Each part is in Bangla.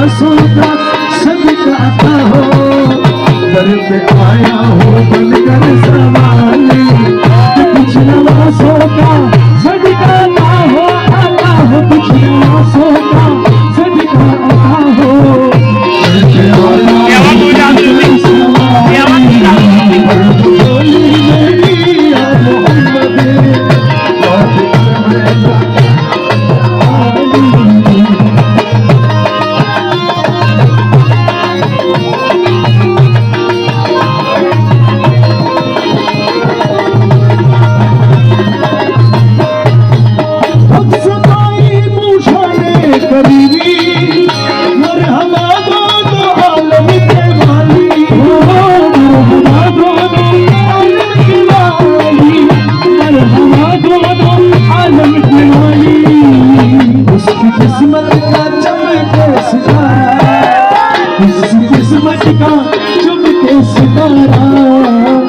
प्यासों का संग गाता हो दर पे आया हूँ बनकर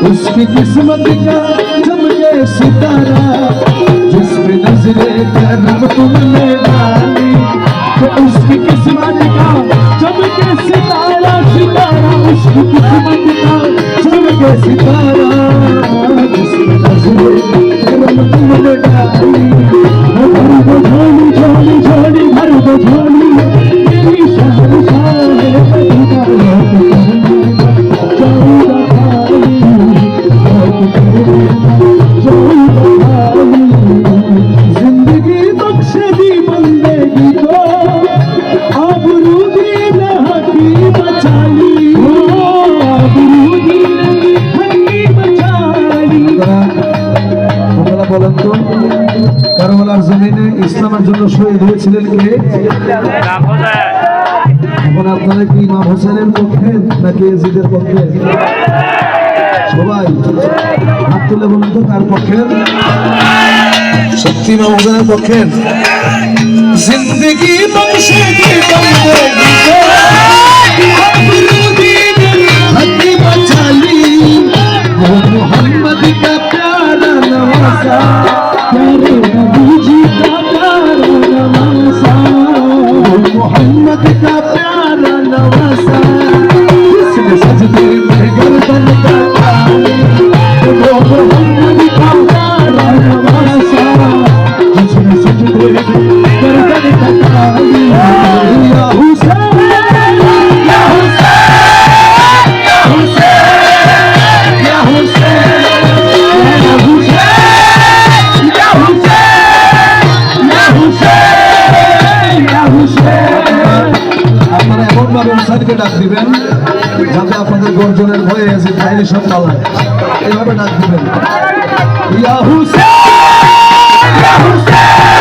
उसकी किस्मत का चमके सितारा, जिसमें नजरे करम तुमने डाली। तो उसकी किस्मत का चमके सितारा सितारा, उसकी किस्मत का चमके सितारा, जिसमें नजरे करम तुमने डाली। হয়ে ধরেছিলেন কে? এখন আপনারা কি ইমাম হোসেনের পক্ষে নাকি এজিদের পক্ষে? সবাই হাত তুলে বলুন তো তার পক্ষে? সত্যি ইমাম হোসেনের পক্ষে? জিন্দগি মানুষের পিতা মামুন স্যারকে ডাক দিবেন, যাতে আপনাদের গর্জনের ভয়ে আছে বাইরে সব পালায়। এইভাবে ডাক দিবেন। ইয়া হুসেন! ইয়া হুসেন!